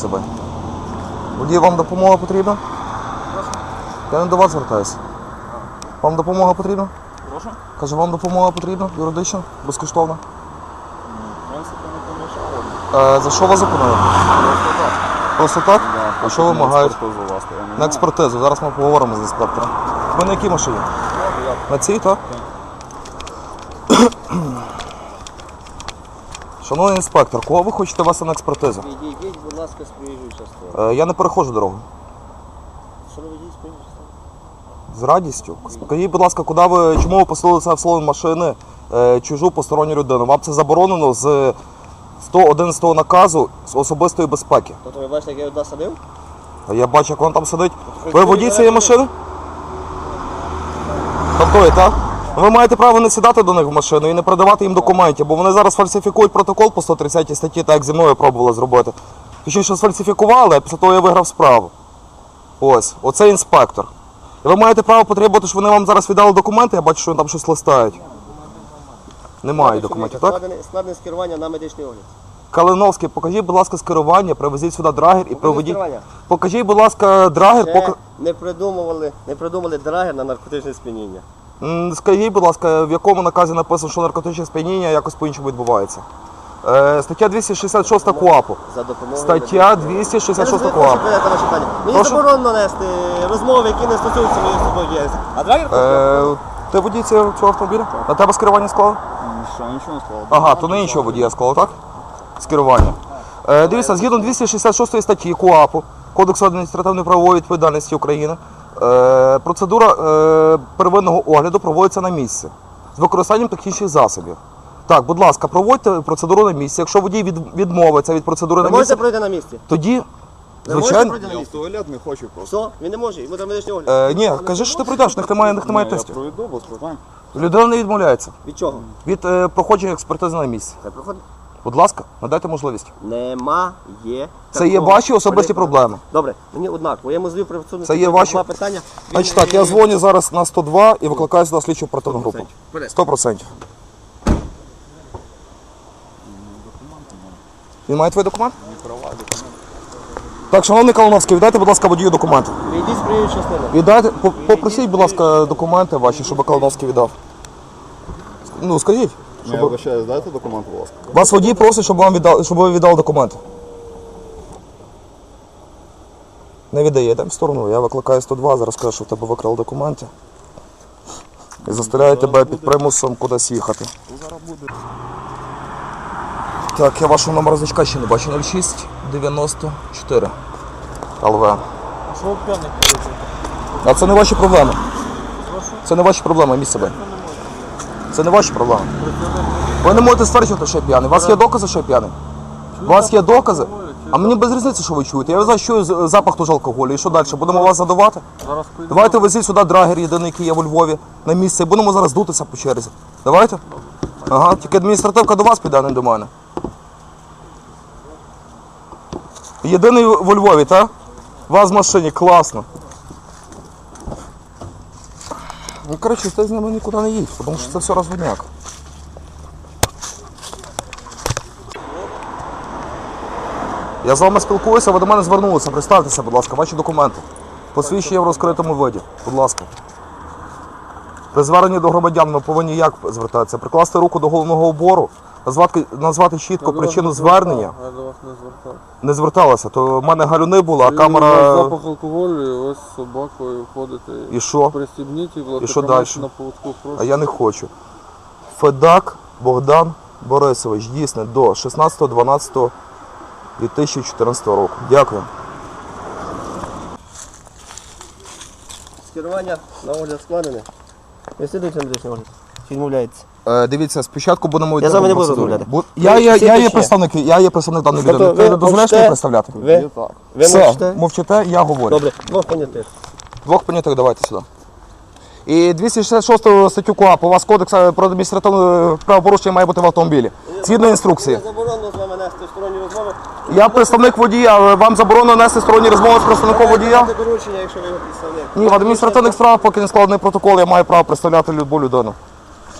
себе. Водій, вам допомога потрібна? Я не до вас звертаюся. Вам допомога потрібна? Прошу? Каже, вам допомога потрібна? В принципі, не помішало. Е, за що вас зупинили? Просто так. Просто так? Да, А що вимагають? експертизу власне, я не На знаю. експертизу. Зараз ми поговоримо з інспектором. Ви на якій машині? На цій, так? Шановний інспектор, кого ви хочете вести на експертизу? Відійдіть, будь ласка, з проїжджої частини. Е, я не переходжу дорогу. Що ви відійдіть з проїжджої? З радістю. Скажіть, будь ласка, куди ви, чому ви посилилися в слово машини е, чужу посторонню людину? Вам це заборонено з 111 наказу з особистої безпеки. Тобто ви бачите, як я туди садив? А Я бачу, як він там сидить. Ви ви водій цієї машини? Там той, так? Ви маєте право не сідати до них в машину і не передавати їм документів, бо вони зараз фальсифікують протокол по 130 статті, так як зі мною пробували зробити. Точніше, сфальсифікували, а після того я виграв справу. Ось, оце інспектор. І ви маєте право потребувати, щоб вони вам зараз віддали документи, я бачу, що вони там щось листають. Немає документів, так? Складене скерування на медичний огляд. Калиновський, покажіть, будь ласка, скерування, привезіть сюди драгер і проведіть. скерування. Покажіть, будь ласка, драгер, Це поки. не придумували, не придумали драгер на наркотичне сп'яніння. Скажіть, будь ласка, в якому наказі написано, що наркотичне сп'яніння якось по-іншому відбувається? Е, стаття 266 КУАПу. За допомогою. Стаття 266 Я КУАПу. Мені Прошу? заборонено нести розмови, які не стосуються моєї особової діяльності. А драгер Е, ти водій цього цього автомобіля? На тебе скерування склали? Що, нічого не склало. Ага, то не іншого водія склало, так? Скерування. Е, дивіться, згідно 266 статті КУАПу, Кодексу адміністративної правової відповідальності України, процедура е, первинного огляду проводиться на місці з використанням технічних засобів. Так, будь ласка, проводьте процедуру на місці. Якщо водій відмовиться від процедури на місці, пройти на місці? тоді, Ви звичайно. пройти на Я в місці? туалет не хочу просто. Все, він не може, йому треба медичний огляд. Е, ні, кажи, що ти пройдеш, в них немає, в них немає Ні, Я тестів. без питань. Людина не відмовляється Від чого? від е, проходження експертизи на місці. Це проходить? Будь ласка, надайте можливість. Немає. Це є ваші особисті проблеми. Добре, мені однаково. Я можливо при Це є ваші- питання. Значить так, я дзвоню зараз на 102 і викликаю сюди слідчу оперативну групу. 100%. Він має твій документ? Так, шановний Калиновський, віддайте, будь ласка, водію документи. Відійдіть з проїжджої частини. Віддайте, по- попросіть, будь ласка, документи ваші, щоб Калиновський віддав. Ну, скажіть. Ну, Я вибачаюсь, дайте документ, будь ласка. Вас водій просить, щоб, вам віддали, щоб ви віддали документи. Не віддає, йдемо в сторону. Я викликаю 102, зараз кажу, що в тебе викрали документи. І заставляю тебе під примусом кудись їхати. Зараз буде. Так, я вашого номера значка ще не бачу. 06 94 ЛВ. А що ви п'яний ходите? А це не ваші проблеми. Це не ваші проблеми, місце себе. Це не ваші проблеми. Ви не можете стверджувати, що я п'яний. У вас є докази, що я п'яний? У вас є докази? А мені без різниці, що ви чуєте. Я знаю, що запах теж алкоголю. І що далі? Будемо вас задавати? Зараз. Давайте везіть сюди драгер єдиний, який є у Львові, на місце. І будемо зараз дутися по черзі. Давайте? Ага, тільки адміністративка до вас піде, а не до мене. Єдиний у Львові, так? Вас в машині, класно. Ну, коротше, ти з ними нікуди не їдь, тому що це все розводняк. Я з вами спілкуюся, ви до мене звернулися. Представтеся, будь ласка, ваші документи. Посвідчення в розкритому виді. Будь ласка. При зверненні до громадян ми повинні як звертатися? Прикласти руку до головного убору, назвати, назвати чітко причину звернення. Я до вас не звертав. Не зверталася, то в мене галюни були, а камера. запах алкоголю, і ось з собакою ходите. І що? Пристібніть і І що дальше? на поводку прошу. А я не хочу. Федак Богдан Борисович, дійсно, до 16.12.2014 року. Дякую. Скерування на огляд складене. Ви слідуєте на медичний огляд? Чи відмовляється? Е, дивіться, спочатку будемо йти Я з вами не буду процедурі. розмовляти. Бу- Я, є- Всі я, є представник, я є представник даної Тобто людини. Ти ви дозволяєш мовчите? мені представляти? Ви, ви Все, мовчите? мовчите, я говорю. Добре, двох понятих. Двох понятих давайте сюди. І 266 статтю КУАП, у вас кодекс е, про адміністративне правопорушення має бути в автомобілі. Згідно інструкції. Я заборонено з вами нести сторонні розмови. Я представник водія, але вам заборонено нести сторонні розмови з представником водія? Дайте доручення, якщо ви його представник. Ні, в адміністративних справах, поки не складений протокол, я маю право представляти любу людину.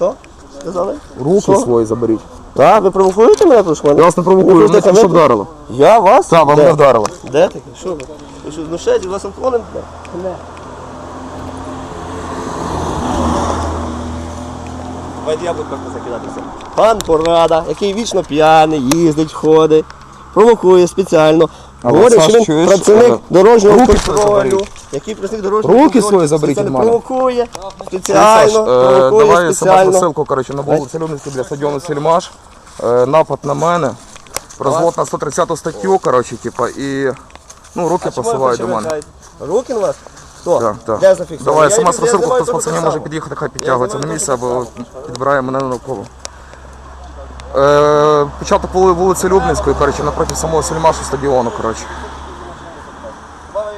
Що? Сказали? Руки Що? свої заберіть. Так, ви провокуєте мене, мене? Я вас не провокую, мене тільки що вдарило. Я вас? Так, вам Де? не вдарило. Де таке? Що ви? Ви що, знущаєтесь? У вас алкоголем? Не. Давайте я буду просто закидатися. Пан Порада, який вічно п'яний, їздить, ходить, провокує спеціально. Але, Говорить, що він чуєш? працівник дорожнього руки контролю. Який працівник дорожнього Руки контролю. свої заберіть спеціально від мене. Провокує, спеціально, е, провокує давай спеціально. смс-посилку, коротше, на вулиці Люблінській біля стадіону Сельмаш. Е, Напад на мене. Розвод на 130 статтю, коротше, типа, і ну, руки посилають до мене. Руки на вас? Хто? Так, так. Де зафіксовано? Давай Я- смс я розсилку, хто з пацанів може під'їхати, хай підтягується на місце або підбирає мене навколо. Е, початок вули- вулиці Люблінської, коротше, напроти самого Сельмашу стадіону, коротше.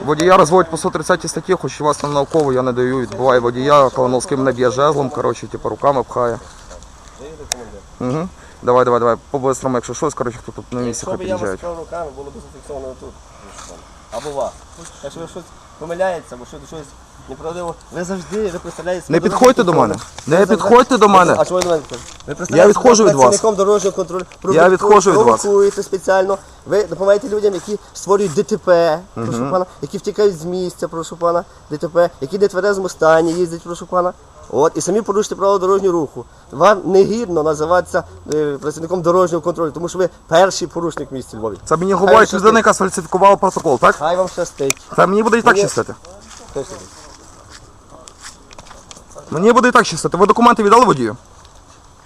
Водія розводять по 130 статті, хоч у вас там науково я не даю, відбуває водія, Калиновський мене б'є жезлом, коротше, типу, руками пхає. Угу. Давай, давай, давай, по-бистрому, якщо щось, коротше, хто тут на місці, хай Якщо б я вас під'їжджають. руками, було б зафіксовано тут. Або вас. Якщо ви щось помиляєтеся, або щось неправдиво, ви завжди ви представляєте Не підходьте до мене. Не підходьте до мене. А чого ви до мене? Ви представляєте відходжу від вас. працівником дорожнього контролю. Я відходжу від вас. Провокуєте спеціально. Ви допомагаєте людям, які створюють ДТП, прошу пана, які втікають з місця, прошу пана, ДТП, які в нетверезому стані їздять, прошу пана. От, і самі порушите правила дорожнього руху. Вам негідно називатися е, працівником дорожнього контролю, тому що ви перший порушник в місті Львові. Це мені говорить щастить. людина, яка сфальсифікувала протокол, так? Хай вам щастить. Це мені буде і так Мені- щастити. Хай щастить. Мені буде і так щастити. Ви документи віддали водію?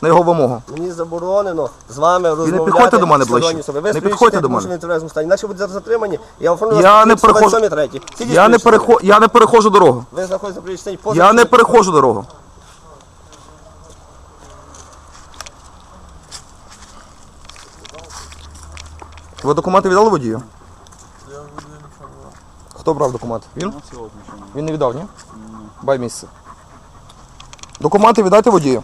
На його вимогу. Мені заборонено з вами розмовляти. підходьте до мене ближче. Ви Не підходьте до мене. стані. Іначе будете затримані. Я оформлю Я вас не по 127 переход- третій. Сидіть Я не, перехо... я не перехожу дорогу. Ви знаходитеся при поза. Я не перехожу дорогу. Ви документи віддали водію? Хто брав документи? Він? Він не віддав, ні? Бай місце. Документи віддайте водію.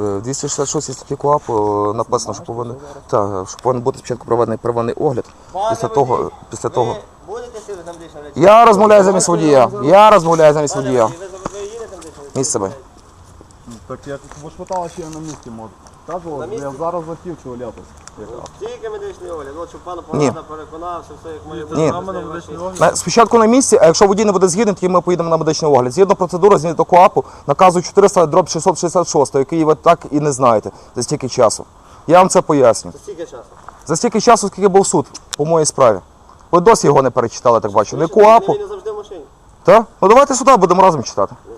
Е, 266 статті КУАП е, написано, що повинен, та, що повинен бути спочатку проведений первинний огляд. Після того, після того. Будете сили там десь речі? Я розмовляю замість водія. Я розмовляю замість водія. Ви їдете там десь? Місце себе. Так я, ви ж питали, чи я на місці можу. Так, от, я зараз захотів туалету. Тільки медичний огляд. От щоб пан Ні. Порада переконав, що все як має Ні. бути. На- Спочатку на місці, а якщо водій не буде згідний, тоді ми поїдемо на медичний огляд. Згідно процедури, згідно КУАПу, наказу 400 дроб 666, який ви так і не знаєте за стільки часу. Я вам це поясню. Скільки часу? За стільки часу, скільки був суд по моїй справі. Ви досі його не перечитали, так бачу. Не КУАПу. Мені не завжди в машині. Так? Ну давайте сюди будемо разом читати. Мені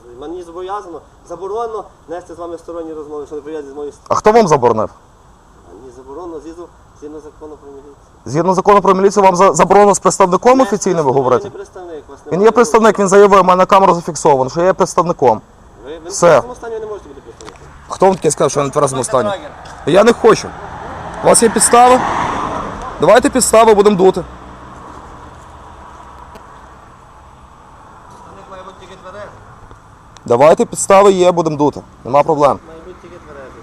зобов'язано, заборонено нести з вами сторонні розмови, що не приїде з сторони. А хто вам заборонив? Мені заборонено з'їзду згідно закону про міліцію. Згідно закону про міліцію, вам за- заборонено з представником офіційно ви Ви говорите? не представник, вас Він є представник, він заявив, у мене на камеру зафіксовано, що я є представником. Ви, ви Все. в цьому стані ви не можете бути представником. Хто вам таке сказав, що я на тверезому стані? Я не хочу. У вас є підстави? Давайте підстави, будемо дути. Представник має бути тільки тверезий. Давайте підстави є, будемо дути. Нема проблем. Має бути тільки тверезий.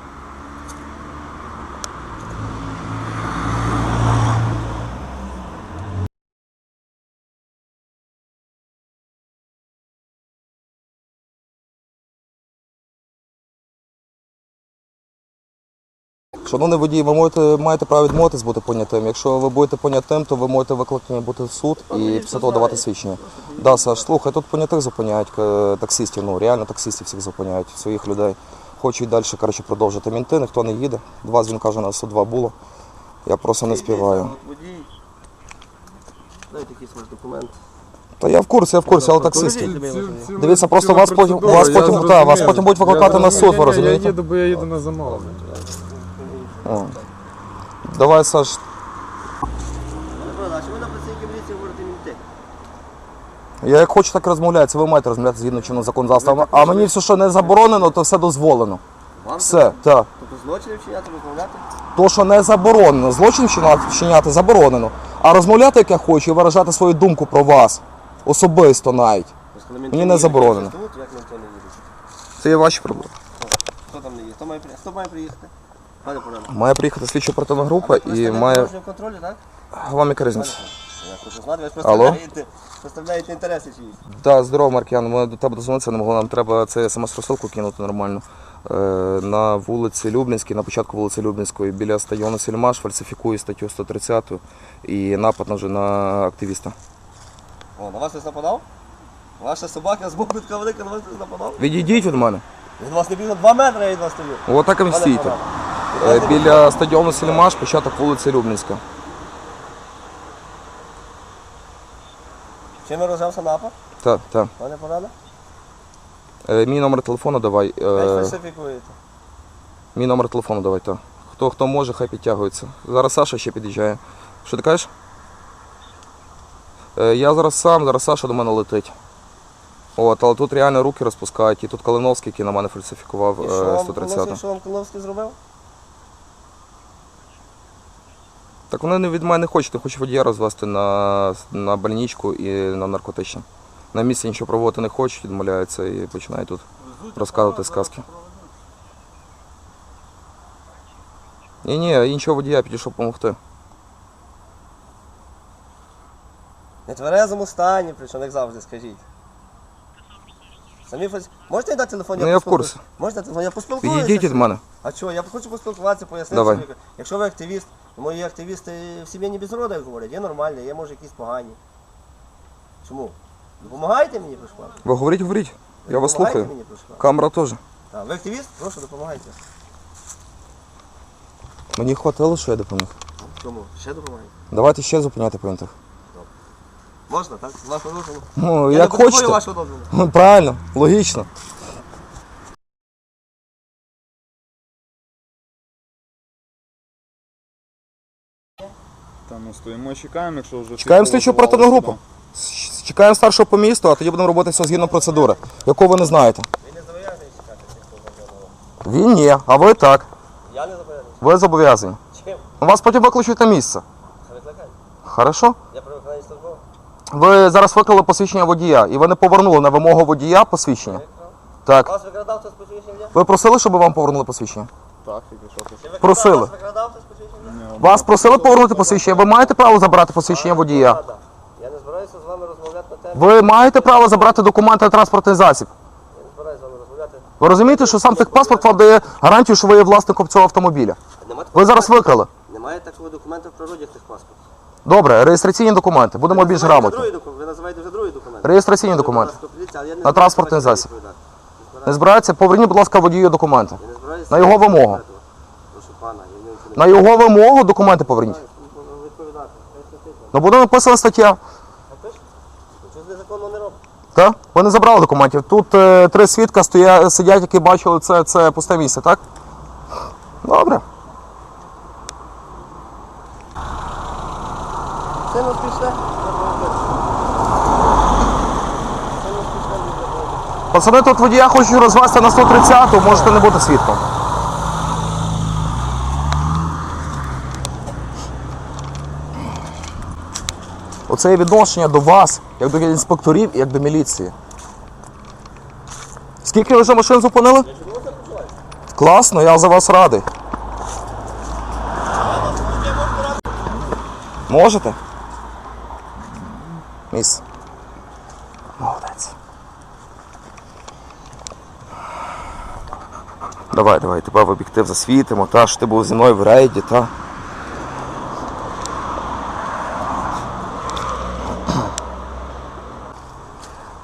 Шановний водій, ви можете, маєте право відмовитись бути понятим. Якщо ви будете понятим, то ви можете викликані бути в суд і після того давати свідчення. Да, Саш, слухай, тут понятих зупиняють е, таксистів, ну реально таксистів всіх зупиняють, своїх людей. Хочуть далі коротше, продовжити мінти, ніхто не їде. Два дзвінка вже на 102 було. Я просто не співаю. Водій. Дайте якийсь ваш документ. Та я в курсі, я в курсі, але таксистів. Дивіться, просто вас потім- вас потім- та, вас потім будуть викликати на суд, ви розумієте? Я їду, бо я їду на замовлення. О. Давай, Саш, Правда, а ви на працівники міліції говорите мінти? я як хочу, так і ви маєте розмовляти згідно чинного законодавства. А мені все, що не заборонено, то все дозволено. Вам Все, так. Тобто злочини вчиняти, розмовляти? То, що не заборонено, злочин вчиняти, вчиняти заборонено. А розмовляти, як я хочу, і виражати свою думку про вас. Особисто навіть. Коли Мені не заборонено. То як мінти не їдуть? Це є ваші проблеми. Хто там не є? Хто має, при- хто має приїхати? Пане. Має приїхати слідчо оперативна група і має. контролю, так? Вам яка різниця? Я хочу знати, ви ж Алло? представляєте, представляєте інтереси чиїсь. Так, здорово, Маркіян. Ми до тебе дозвонитися не могли. Нам треба це смс-розсилку кинути нормально. е, на вулиці Люблінській, на початку вулиці Люблінської, біля стадіону Сільмаш, фальсифікує статтю 130 і напад на, ж- на активіста. О, на вас хтось нападав? Ваша собака з боку така велика, на вас хтось нападав? Відійдіть від мене. Від вас не бігло 2 метри, я від вас стою. Отак і Пане стійте. Панам, Е, Біля стадіону Сільмаш, початок вулиці Люблінська. Чим ви напад? Так, так. Пане порада? Е, Мій номер телефону давай. Ви Е, фальсифікуєте. Мій номер телефону давай, так. Хто хто може, хай підтягується. Зараз Саша ще під'їжджає. Що ти кажеш? Я зараз сам, зараз Саша до мене летить. От, але тут реально руки розпускають, і тут Калиновський, який на мене фальсифікував І е, що вам 130 Коловський- що вам Коловський зробив? Так вони не від мене хочуть, не хочуть водія розвести на, на больничку і на наркотичне. На місці нічого проводити не хочуть, відмовляються і починають тут розказувати сказки. Ні, ні, іншого водія підійшов допомогти. Не тверезому стані, причому, як завжди, скажіть. Самі фальс... Можете мені дати телефон? Ну, я в поспілкуюсь- курсі. Можете дати телефон? Я поспілкуюся. Підійдіть від мене. А чого? Я хочу поспілкуватися, пояснити. Давай. Якщо ви активіст, мої активісти в сім'ї не без роду, як говорять, є нормальні, є може якісь погані. Чому? Допомагайте мені, прошу пана. Ви говоріть, говоріть. Я вас Допомагайте слухаю. мені, прошу. Камера теж. Так, ви активіст? Прошу, допомагайте. Мені хватило, що я допоміг. Чому? Ще допомагайте. Давайте ще зупиняти поінтах. Можна, так? З вашого дозволу? Ну, Я як не потребую хочете. вашого дозволу. Правильно, логічно. Стоїмо і чекаємо, якщо вже... Чекаємо слідчу оперативну групу. Чекаємо старшого по місту, а тоді будемо робити все згідно процедури, яку ви не знаєте. Ви не зобов'язані чекати тих. Він ні, а ви так. Я не зобов'язаний. Ви зобов'язані. Чим? Вас потім викличуть на місце. Викликайте. Хорошо? Я при виконанні. Ви зараз виклали посвідчення водія, і ви не повернули на вимогу водія посвідчення. Так. Вас викрадав хтось посвідчення? Ви просили, щоб вам повернули посвідчення? Так, тільки що. Просили. Вас викрадав? Вас просили повернути посвідчення. Ви маєте право забрати посвідчення водія. Я не збираюся з вами розмовляти на тему. Ви маєте право забрати документи на транспортний засіб. Я не збираюся з вами розмовляти. Ви розумієте, що сам техпаспорт вам дає гарантію, що ви є власником цього автомобіля. Ви зараз викрали. Немає такого документу в природі, як техпаспорт. Добре, реєстраційні документи. Будемо більш грамотні. Ви називаєте вже другий документ. Реєстраційні будь документи. ласка, подивіться, але я не На збираюся транспортний засіб. відповідати. Не збирається, поверніть, будь ласка, водію документи. Я не збираюся На його вимогу. відповідати. Прошу пана, я не відповідаю. На його вимогу документи поверніть. Відповідати. Хай святить вам. Ну буде написана стаття. А пиш? Не робить. Так? Ви не забрали документів. Тут е, три свідка стоя, сидять, які бачили це, це пусте місце, так? Добре. Це не спішне. Це не спішне. не забудьте. Пацани тут водія хочуть розвести на 130, можете не бути свідком. Оце є відношення до вас, як до інспекторів і як до міліції. Скільки ви вже машин зупинили? Класно, я за вас радий. Можете? Міс. Молодець. Давай, давай, тебе в об'єктив засвітимо, та що ти був зі мною в рейді, та.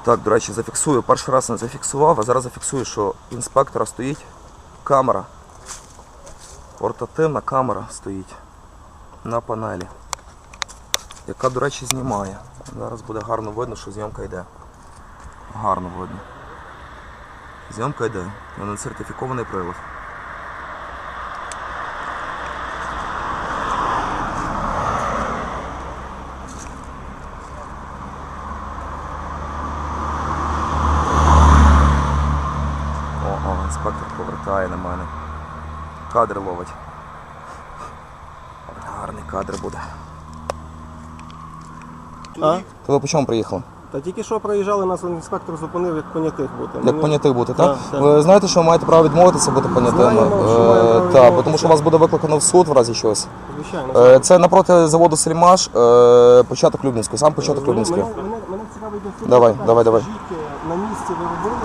Так, до речі, зафіксую. Перший раз не зафіксував, а зараз зафіксую, що інспектора стоїть камера. Портативна камера стоїть на панелі. Яка, до речі, знімає. Зараз буде гарно видно, що зйомка йде. Гарно видно. Зйомка йде. Вона сертифікований прилад. О, о, інспектор повертає на мене. Кадр ловить. Гарний кадр буде. А? То ви по чому приїхали? Та тільки що проїжджали, нас інспектор зупинив, як понятих бути. Як Мене- понятих бути, так? Ви знаєте, що ви маєте право відмовитися бути понятими? Знаємо, що маємо право Е, Так, тому що вас буде викликано в суд в разі чогось. Звичайно. Е, Це напроти заводу Сельмаш, е, початок Люблінського, сам початок Мене, мене, мене цікавить до суду Давай, питання. давай, давай. Скажіть, е, на місці ви робили